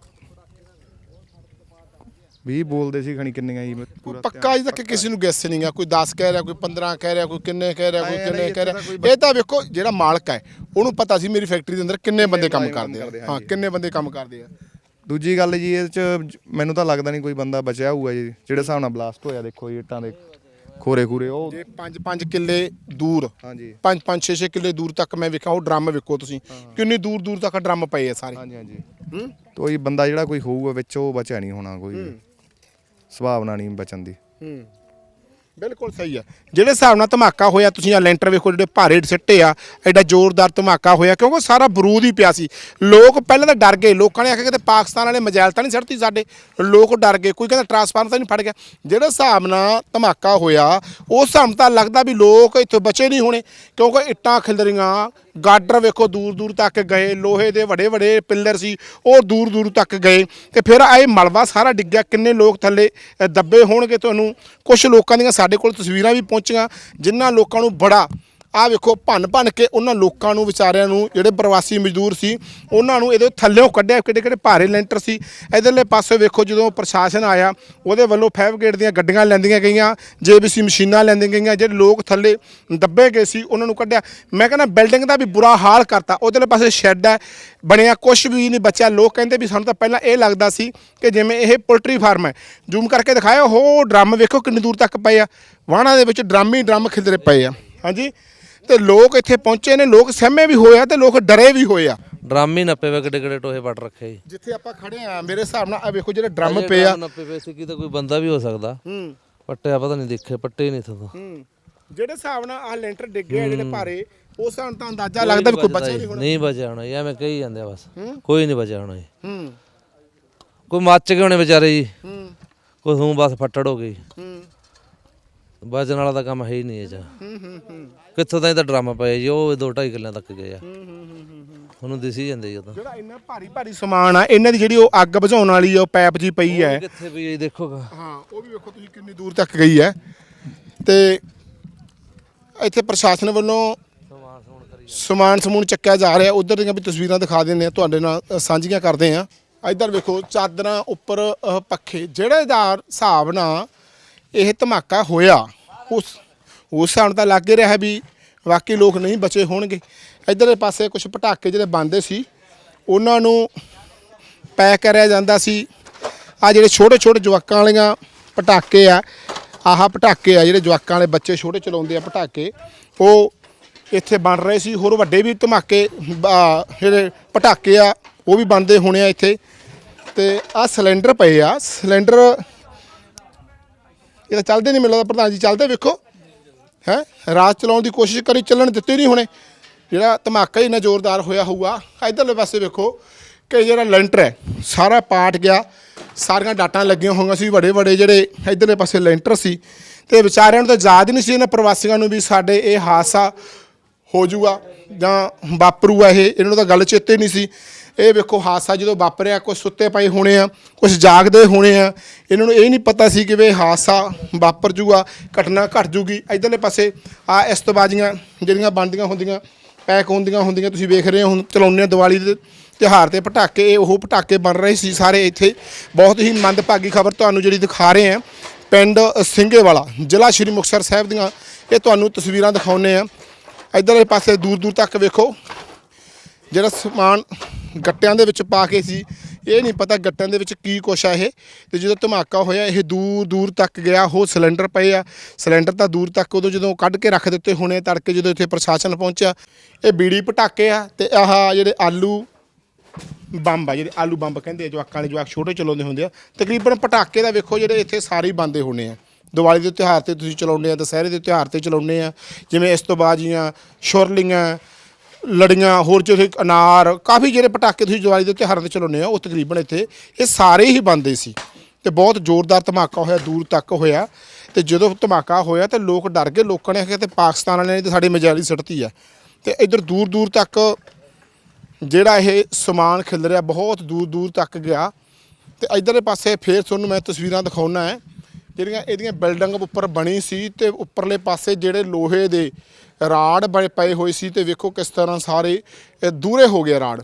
ਵੀ ਬੋਲਦੇ ਸੀ ਖਣੀ ਕਿੰਨੀਆਂ ਜੀ ਪੂਰਾ ਪੱਕਾ ਅਜੇ ਤੱਕ ਕਿਸੇ ਨੂੰ ਗੈਸ ਨਹੀਂ ਗਾ ਕੋਈ 10 ਕਹਿ ਰਿਹਾ ਕੋਈ 15 ਕਹਿ ਰਿਹਾ ਕੋਈ ਕਿੰਨੇ ਕਹਿ ਰਿਹਾ ਕੋਈ ਕਿੰਨੇ ਕਹਿ ਰਿਹਾ। ਇਹ ਤਾਂ ਵੇਖੋ ਜਿਹੜਾ ਮਾਲਕ ਹੈ ਉਹਨੂੰ ਪਤਾ ਸੀ ਮੇਰੀ ਫੈਕਟਰੀ ਦੇ ਅੰਦਰ ਕਿੰਨੇ ਬੰਦੇ ਕੰਮ ਕਰਦੇ ਆ। ਹਾਂ ਕਿੰਨੇ ਬੰਦੇ ਕੰਮ ਕਰਦੇ ਆ। ਦੂਜੀ ਗੱਲ ਜੀ ਇਹ ਚ ਮੈਨੂੰ ਤਾਂ ਲੱਗਦਾ ਨਹੀਂ ਕੋਈ ਬੰਦਾ ਬਚਿਆ ਹੋਊਗਾ ਜੀ ਜਿਹੜੇ ਹਿਸਾਬ ਨਾਲ ਬਲਾਸਟ ਹੋਇਆ ਦੇਖੋ ਜੀ ਇੱਟਾਂ ਦੇ ਖੋਰੇ ਖੂਰੇ ਉਹ ਜੇ 5-5 ਕਿੱਲੇ ਦੂਰ ਹਾਂਜੀ। 5-5 6-6 ਕਿੱਲੇ ਦੂਰ ਤੱਕ ਮੈਂ ਵੇਖਾਂ ਉਹ ਡਰਮ ਵੇਖੋ ਤੁਸੀਂ ਕਿੰਨੀ ਦੂਰ ਦੂਰ ਤੱਕ ਡਰਮ ਪਏ ਆ ਸਾਰੇ। ਹਾਂਜੀ ਹਾਂਜੀ। ਹੂੰ? ਕੋਈ ਬੰਦਾ ਜਿਹੜਾ ਕੋਈ ਹੋਊਗਾ ਵਿੱਚ ਉਹ ਬਚਿਆ ਨਹੀਂ ਹੋਣਾ ਕੋਈ। ਸੁਭਾਵਨਾ ਨਹੀਂ ਬਚਣ ਦੀ। ਹੂੰ। ਬਿਲਕੁਲ ਸਹੀ ਆ। ਜਿਹੜੇ ਹਿਸਾਬ ਨਾਲ ਧਮਾਕਾ ਹੋਇਆ, ਤੁਸੀਂ ਆ ਲੈਂਟਰ ਵੇਖੋ ਜਿਹੜੇ ਭਾਰੇ ਸਿੱਟੇ ਆ, ਐਡਾ ਜ਼ੋਰਦਾਰ ਧਮਾਕਾ ਹੋਇਆ, ਕਿਉਂਕਿ ਸਾਰਾ ਬਰੂਦ ਹੀ ਪਿਆ ਸੀ। ਲੋਕ ਪਹਿਲਾਂ ਤਾਂ ਡਰ ਗਏ, ਲੋਕਾਂ ਨੇ ਆਖਿਆ ਕਿਤੇ ਪਾਕਿਸਤਾਨ ਵਾਲੇ ਮਜਾਇਲ ਤਾਂ ਨਹੀਂ ਸੜਤੀ ਸਾਡੇ। ਲੋਕ ਡਰ ਗਏ, ਕੋਈ ਕਹਿੰਦਾ ਟਰਾਂਸਫਾਰਮਰ ਤਾਂ ਨਹੀਂ ਫੜ ਗਿਆ। ਜਿਹੜੇ ਹਿਸਾਬ ਨਾਲ ਧਮਾਕਾ ਹੋਇਆ, ਉਸ ਹਿਸਾਬ ਨਾਲ ਤਾਂ ਲੱਗਦਾ ਵੀ ਲੋਕ ਇੱਥੋਂ ਬਚੇ ਨਹੀਂ ਹੋਣੇ, ਕਿਉਂਕਿ ਇੱਟਾਂ ਖਿਲਰੀਆਂ ਗਾਡਰ ਵੇਖੋ ਦੂਰ ਦੂਰ ਤੱਕ ਗਏ, ਲੋਹੇ ਦੇ ਵੱਡੇ ਵੱਡੇ ਪਿੱਲਰ ਸੀ, ਉਹ ਦੂਰ ਦੂਰ ਤੱਕ ਗਏ। ਤੇ ਫਿਰ ਇਹ ਮਲਵਾ ਸਾਰਾ ਡਿੱਗਿਆ, ਕਿੰਨੇ ਲੋਕ ਥੱਲੇ ਦੱਬੇ ਹੋਣਗੇ ਤੁਹਾਨੂੰ। ਕੁਝ ਲੋਕਾਂ ਦੀਆਂ ਸਾਡੇ ਕੋਲ ਤਸਵੀਰਾਂ ਵੀ ਪਹੁੰਚੀਆਂ, ਜਿਨ੍ਹਾਂ ਲੋਕਾਂ ਨੂੰ ਬੜਾ ਆਹ ਵੇਖੋ ਭੰਨ ਭੰਨ ਕੇ ਉਹਨਾਂ ਲੋਕਾਂ ਨੂੰ, ਵਿਚਾਰਿਆਂ ਨੂੰ, ਜਿਹੜੇ ਪ੍ਰਵਾਸੀ ਮਜ਼ਦੂਰ ਸੀ, ਉਹਨਾਂ ਨੂੰ ਇਹਦੇ ਥੱਲੇੋਂ ਕੱਢਿਆ, ਕਿਹੜੇ ਕਿਹੜੇ ਭਾਰੇ ਲੈਂਟਰ ਸੀ। ਇਧਰਲੇ ਪਾਸੇ ਵੇਖੋ ਜਦੋਂ ਪ੍ਰਸ਼ਾਸਨ ਆਇਆ, ਉਹਦੇ ਵੱਲੋਂ ਫਾਇਰ ਦੀਆਂ ਗੱਡੀਆਂ ਲੈਂਦੀਆਂ ਗਈਆਂ, ਜੇਬੀਸੀ ਮਸ਼ੀਨਾਂ ਲੈਂਦੀਆਂ ਗਈਆਂ, ਜਿਹੜੇ ਲੋਕ ਥੱਲੇ ਦੱਬੇ ਗਏ ਸੀ, ਉਹਨਾਂ ਨੂੰ ਕੱਢਿਆ। ਮੈਂ ਕਹਿੰਦਾ ਬਿਲਡਿੰਗ ਦਾ ਵੀ ਬੁਰਾ ਹਾਲ ਕਰਤਾ। ਉਹਦੇ ਪਾਸੇ ਸ਼ੈੱਡ ਹੈ, ਬਣਿਆ ਕੁਝ ਵੀ ਨਹੀਂ ਬਚਿਆ। ਲੋਕ ਕਹਿੰਦੇ ਵੀ ਸਾਨੂੰ ਤਾਂ ਪਹਿਲਾਂ ਇਹ ਲੱਗਦਾ ਸੀ ਕਿ ਜਿਵੇਂ ਇਹ ਪੋਲਟਰੀ ਫਾਰਮ ਹੈ। ਜ਼ੂਮ ਕਰਕੇ ਦਿਖਾਇਆ ਉਹ ਡਰਮ ਵੇਖੋ ਕਿੰਨੀ ਦੂਰ ਤੱਕ ਪਏ ਆ। ਵਾਹਣਾ ਦੇ ਵਿੱਚ ਡਰਮ ਹੀ ਡਰਮ ਖਿਲਰੇ ਪਏ ਆ। ਹਾਂਜੀ? ਤੇ ਲੋਕ ਇੱਥੇ ਪਹੁੰਚੇ ਨੇ ਲੋਕ ਸਹਿਮੇ ਵੀ ਹੋਏ ਆ ਤੇ ਲੋਕ ਡਰੇ ਵੀ ਹੋਏ ਆ। ਡਰਾਮੇ ਨੱਪੇ ਵੇ ਕਿੱਡੇ ਕਿੱਡੇ ਟੋਹੇ ਵੱਟ ਰੱਖੇ ਜੀ ਜਿੱਥੇ ਆਪਾਂ ਖੜੇ ਆ ਮੇਰੇ ਹਿਸਾਬ ਨਾਲ ਆ ਵੇਖੋ ਜਿਹੜੇ ਡਰਮ ਪਏ ਆ। ਨੱਪੇ ਵੇ ਸੀ ਕੀ ਤਾਂ ਕੋਈ ਬੰਦਾ ਵੀ ਹੋ ਸਕਦਾ। ਹੂੰ। ਪੱਟਿਆ ਪਤਾ ਨਹੀਂ ਦੇਖੇ ਪੱਟੇ ਨਹੀਂ ਥੋਂ ਹੂੰ। ਜਿਹੜੇ ਹਿਸਾਬ ਨਾਲ ਆ ਲੈਂਟਰ ਡਿੱਗੇ ਆ ਜਿਹੜੇ ਭਾਰੇ ਉਸ ਹਿਸਾਬ ਤਾਂ ਅੰਦਾਜ਼ਾ ਲੱਗਦਾ ਵੀ ਕੋਈ ਬਚਿਆ ਨਹੀਂ ਹੋਣਾ। ਨਹੀਂ ਬਚਿਆ ਹੋਣਾ ਜੀ, ਐਵੇਂ ਕਹੀ ਜਾਂਦੇ ਆ ਬਸ। ਕੋਈ ਨਹੀਂ ਬਚਿਆ ਹੋਣਾ ਜੀ। ਹੂੰ। ਕੋਈ ਮੱਚ ਗਏ ਹੋਣੇ ਵਿਚਾਰੇ ਜੀ। ਹੂੰ। ਕੋਈ ਹੂੰ ਬਸ ਫੱਟੜ ਹੋ ਗਈ। ਹੂੰ। ਬਚਣ ਵਾਲਾ ਤਾਂ ਕੰਮ ਹੈ ਹੀ ਨਹੀਂ ਇਹ ਚ। ਹੂੰ ਹੂੰ ਹੂੰ ਕਿੱਥੋਂ ਤਾਂ ਇਹ ਤਾਂ ਡਰਾਮਾ ਪਏ ਜੀ ਉਹ ਦੋ ਢਾਈ ਕਿੱਲਿਆਂ ਤੱਕ ਗਏ ਆ। ਉਹਨੂੰ ਦਿਸੀ ਜਾਂਦੇ ਜੀ ਉਹ ਤਾਂ। ਜਿਹੜਾ ਇੰਨਾ ਭਾਰੀ ਭਾਰੀ ਸਮਾਨ ਆ ਇਹਨਾਂ ਦੀ ਜਿਹੜੀ ਉਹ ਅੱਗ ਬੁਝਾਉਣ ਵਾਲੀ ਆ ਉਹ ਪਾਈਪ ਜੀ ਪਈ ਹੈ। ਕਿੱਥੇ ਵੀ ਇਹ ਦੇਖੋਗਾ ਹਾਂ ਉਹ ਵੀ ਵੇਖੋ ਤੁਸੀਂ ਕਿੰਨੀ ਦੂਰ ਤੱਕ ਗਈ ਹੈ। ਤੇ ਇੱਥੇ ਪ੍ਰਸ਼ਾਸਨ ਵੱਲੋਂ ਸਮਾਨ ਸਮੂਨ ਚੱਕਿਆ ਜਾ ਰਿਹਾ। ਉਧਰ ਦੀਆਂ ਵੀ ਤਸਵੀਰਾਂ ਦਿਖਾ ਦਿੰਦੇ ਆ ਤੁਹਾਡੇ ਨਾਲ ਅ, ਸਾਂਝੀਆਂ ਕਰਦੇ ਆ ਇੱਧਰ ਵੇਖੋ ਚਾਦਰਾਂ ਉੱਪਰ ਅ, ਪੱਖੇ। ਜਿਹੜੇ ਦਾ ਹਿਸਾਬ ਨਾਲ ਇਹ ਧਮਾਕਾ ਹੋਇਆ। ਉਸ ਉਸ ਹਿਸਾਬ ਤਾਂ ਲੱਗ ਹੀ ਰਿਹਾ ਵੀ ਵਾਕਈ ਲੋਕ ਨਹੀਂ ਬਚੇ ਹੋਣਗੇ। ਇੱਧਰਲੇ ਪਾਸੇ ਕੁਝ ਪਟਾਕੇ ਜਿਹੜੇ ਬੰਦੇ ਸੀ, ਉਹਨਾਂ ਨੂੰ ਪੈਕ ਕਰਿਆ ਜਾਂਦਾ ਸੀ। ਆ ਜਿਹੜੇ ਛੋਟੇ ਛੋਟੇ ਜਵਾਕਾਂ ਵਾਲੀਆਂ ਪਟਾਕੇ ਆ, ਆਹ ਪਟਾਕੇ ਆ ਜਿਹੜੇ ਜਵਾਕਾਂ ਵਾਲੇ ਬੱਚੇ ਛੋਟੇ ਚਲਾਉਂਦੇ ਆ ਪਟਾਕੇ, ਉਹ ਇੱਥੇ ਬਣ ਰਹੇ ਸੀ। ਹੋਰ ਵੱਡੇ ਵੀ ਧਮਾਕੇ ਜਿਹੜੇ ਪਟਾਕੇ ਆ, ਉਹ ਵੀ ਬਣਦੇ ਹੋਣੇ ਆ ਇੱਥੇ। ਤੇ ਆ ਸਿਲੰਡਰ ਪਏ ਆ। ਸਿਲੰਡਰ ਇਹ ਤਾਂ ਚੱਲਦੇ ਨਹੀਂ ਮਿਲਦਾ ਪ੍ਰਧਾਨ ਜੀ ਚੱਲਦੇ ਵੇਖੋ। ਹੈ? ਰਾਤ ਚਲਾਉਣ ਦੀ ਕੋਸ਼ਿਸ਼ ਕਰੀ, ਚੱਲਣ ਦਿੱਤੇ ਨਹੀਂ ਹੁਣੇ। ਜਿਹੜਾ ਧਮਾਕਾ ਹੀ ਨਾ ਜ਼ੋਰਦਾਰ ਹੋਇਆ ਹੋਊਗਾ ਇਧਰਲੇ ਪਾਸੇ ਵੇਖੋ ਕਿ ਜਿਹੜਾ ਲੈਂਟਰ ਹੈ, ਸਾਰਾ ਪਾਟ ਗਿਆ। ਸਾਰੀਆਂ ਡਾਟਾਂ ਲੱਗੀਆਂ ਹੋਈਆਂ ਸੀ, ਵੱਡੇ ਵੱਡੇ ਜਿਹੜੇ ਇਧਰਲੇ ਪਾਸੇ ਲੈਂਟਰ ਸੀ। ਤੇ ਵਿਚਾਰਿਆਂ ਨੂੰ ਤਾਂ ਯਾਦ ਹੀ ਨਹੀਂ ਸੀ ਇਹਨਾਂ ਪ੍ਰਵਾਸੀਆਂ ਨੂੰ ਵੀ ਸਾਡੇ ਇਹ ਹਾਦਸਾ ਹੋ ਜੂਗਾ ਜਾਂ ਵਾਪਰੂਗਾ ਇਹ। ਇਹਨਾਂ ਨੂੰ ਤਾਂ ਗੱਲ ਚੇਤੇ ਨਹੀਂ ਸੀ। ਇਹ ਵੇਖੋ ਹਾਦਸਾ ਜਦੋਂ ਵਾਪਰਿਆ ਕੁਝ ਸੁੱਤੇ ਪਏ ਹੋਣੇ ਆ ਕੁਝ ਜਾਗਦੇ ਹੋਣੇ ਆ, ਇਹਨਾਂ ਨੂੰ ਇਹ ਨਹੀਂ ਪਤਾ ਸੀ ਕਿ ਵੀ ਹਾਦਸਾ ਵਾਪਰ ਜੂਗਾ, ਘਟਨਾ ਘਟ ਜੂਗੀ। ਇਧਰਲੇ ਪਾਸੇ ਆ ਇਸ ਤੋਂ ਬਾਜੀਆਂ ਜਿਹੜੀਆਂ ਬਣਦੀਆਂ ਹੁੰਦੀਆਂ, ਪੈਕ ਹੁੰਦੀਆਂ ਹੁੰਦੀਆਂ, ਤੁਸੀਂ ਵੇਖ ਰਹੇ ਹੋ ਹੁਣ, ਚਲਾਉਂਦੇ ਆ ਦੀਵਾਲੀ ਦੇ ਤਿਉਹਾਰ ਤੇ ਪਟਾਕੇ, ਇਹ ਉਹ ਪਟਾਕੇ ਬਣ ਰਹੇ ਸੀ ਸਾਰੇ ਇੱਥੇ। ਬਹੁਤ ਹੀ ਮੰਦਭਾਗੀ ਖਬਰ ਤੁਹਾਨੂੰ ਜਿਹੜੀ ਦਿਖਾ ਰਹੇ ਆ, ਪਿੰਡ ਸਿੰਘੇਵਾਲਾ ਜ਼ਿਲ੍ਹਾ ਸ਼੍ਰੀ ਮੁਕਤਸਰ ਸਾਹਿਬ ਦੀਆਂ, ਇਹ ਤੁਹਾਨੂੰ ਤਸਵੀਰਾਂ ਦਿਖਾਉਂਦੇ ਆ। ਇਧਰਲੇ ਪਾਸੇ ਦੂਰ ਦੂਰ ਤੱਕ ਵੇਖੋ, ਜਿਹੜਾ ਸਮਾਨ ਗੱਟਿਆਂ ਦੇ ਵਿੱਚ ਪਾ ਕੇ ਸੀ। ਇਹ ਨਹੀਂ ਪਤਾ ਗੱਟਿਆਂ ਦੇ ਵਿੱਚ ਕੀ ਕੁਛ ਆ ਇਹ। ਤੇ ਜਦੋਂ ਧਮਾਕਾ ਹੋਇਆ, ਇਹ ਦੂਰ ਦੂਰ ਤੱਕ ਗਿਆ। ਉਹ ਸਿਲੰਡਰ ਪਏ ਆ। ਸਿਲੰਡਰ ਤਾਂ ਦੂਰ ਤੱਕ ਉਦੋਂ ਜਦੋਂ ਕੱਢ ਕੇ ਰੱਖ ਦਿੱਤੇ, ਹੋਣੇ ਤੜਕੇ ਜਦੋਂ ਇੱਥੇ ਪ੍ਰਸ਼ਾਸਨ ਪਹੁੰਚਿਆ, ਇਹ ਬੀੜੀ ਪਟਾਕੇ ਆ ਤੇ ਆਹ ਜਿਹੜੇ ਆਲੂ ਬੰਬ ਆ, ਜਿਹੜੇ ਆਲੂ ਬੰਬ ਕਹਿੰਦੇ ਆ, ਜਵਾਕਾਂ ਦੇ ਜਵਾਕ ਛੋਟੇ ਚਲਾਉਂਦੇ ਹੁੰਦੇ ਆ, ਤਕਰੀਬਨ ਪਟਾਕੇ ਦਾ ਵੇਖੋ ਜਿਹੜੇ ਇੱਥੇ ਸਾਰੇ ਹੀ ਬੰਦੇ ਹੋਣੇ ਆ। ਦੀਵਾਲੀ ਦੇ ਤਿਉਹਾਰ ਤੇ ਤੁਸੀਂ ਚਲਾਉਂਦੇ ਆ, ਦੁਸਹਿਰੇ ਦੇ ਤਿਉਹਾਰ ਤੇ ਚਲਾਉਂਦੇ ਆ। ਜਿਵੇਂ ਇਸ ਤੋਂ ਬਾਅਦ ਜੀਆਂ ਸ਼ੁਰਲੀਆਂ ਲੜੀਆਂ, ਹੋਰ ਜਿਹੜੇ ਅਨਾਰ, ਕਾਫੀ ਜਿਹੜੇ ਪਟਾਕੇ ਤੁਸੀਂ ਦੀਵਾਲੀ ਦੇ ਤਿਉਹਾਰਾਂ ਤੇ ਚਲਾਉਂਦੇ ਆ ਉਹ ਤਕਰੀਬਨ ਇੱਥੇ ਇਹ ਸਾਰੇ ਹੀ ਬੰਦੇ ਸੀ। ਤੇ ਬਹੁਤ ਜ਼ੋਰਦਾਰ ਧਮਾਕਾ ਹੋਇਆ, ਦੂਰ ਤੱਕ ਹੋਇਆ। ਤੇ ਜਦੋਂ ਧਮਾਕਾ ਹੋਇਆ ਤੇ ਲੋਕ ਡਰ ਗਏ, ਲੋਕਾਂ ਨੇ ਕਿਹਾ ਤੇ ਪਾਕਿਸਤਾਨ ਵਾਲਿਆਂ ਨੇ ਤੇ ਸਾਡੀ ਮਜਾਲੀ ਸੁੱਟਤੀ ਆ। ਤੇ ਇੱਧਰ ਦੂਰ ਦੂਰ ਤੱਕ ਜਿਹੜਾ ਇਹ ਸਮਾਨ ਖਿਲ ਰਿਹਾ, ਬਹੁਤ ਦੂਰ ਦੂਰ ਤੱਕ ਗਿਆ। ਤੇ ਇਧਰਲੇ ਪਾਸੇ ਫੇਰ ਤੁਹਾਨੂੰ ਮੈਂ ਤਸਵੀਰਾਂ ਦਿਖਾਉਣਾ ਹੈ। ਜਿਹੜੀਆਂ ਇਹਦੀਆਂ ਬਿਲਡਿੰਗ ਉੱਪਰ ਬਣੀ ਸੀ ਤੇ ਉੱਪਰਲੇ ਪਾਸੇ ਜਿਹੜੇ ਲੋਹੇ ਦੇ ਰਾੜ ਬਣੇ ਪਏ ਹੋਏ ਸੀ ਤੇ ਵੇਖੋ ਕਿਸ ਤਰ੍ਹਾਂ ਸਾਰੇ, ਇਹ ਦੂਰੇ ਹੋ ਗਏ ਰਾੜ।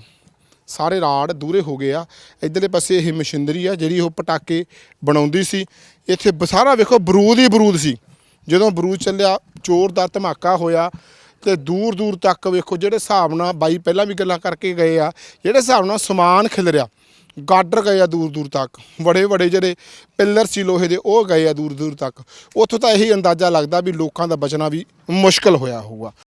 ਸਾਰੇ ਰਾੜ ਦੂਰੇ ਹੋ ਗਏ ਆ। ਇਧਰਲੇ ਪਾਸੇ ਇਹ ਮਸ਼ੀਨਰੀ ਆ ਜਿਹੜੀ ਉਹ ਪਟਾਕੇ ਬਣਾਉਂਦੀ ਸੀ। ਇੱਥੇ ਬ- ਸਾਰਾ ਵੇਖੋ ਬਰੂਦ ਹੀ ਬਰੂਦ ਸੀ। ਜਦੋਂ ਬਰੂਦ ਚੱਲਿਆ, ਚੋਰ ਦਾ ਧਮਾਕਾ ਹੋਇਆ ਤੇ ਦੂਰ ਦੂਰ ਤੱਕ ਵੇਖੋ ਜਿਹੜੇ ਹਿਸਾਬ ਨਾਲ ਬਾਈ ਪਹਿਲਾਂ ਵੀ ਗੱਲਾਂ ਕਰਕੇ ਗਏ ਆ, ਜਿਹੜੇ ਹਿਸਾਬ ਨਾਲ ਸਮਾਨ ਖਿਲਰਿਆ। ਗਾਡਰ ਗਏ ਆ ਦੂਰ ਦੂਰ ਤੱਕ। ਬੜੇ ਬੜੇ ਜਿਹੜੇ ਪਿੱਲਰ ਸੀ ਲੋਹੇ ਦੇ, ਉਹ ਗਏ ਆ ਦੂਰ ਦੂਰ ਤੱਕ। ਉੱਥੋਂ ਤਾਂ ਇਹੀ ਅੰਦਾਜ਼ਾ ਲੱਗਦਾ ਵੀ ਲੋਕਾਂ ਦਾ ਬਚਣਾ ਵੀ ਮੁਸ਼ਕਲ ਹੋਇਆ ਹੋਊਗਾ।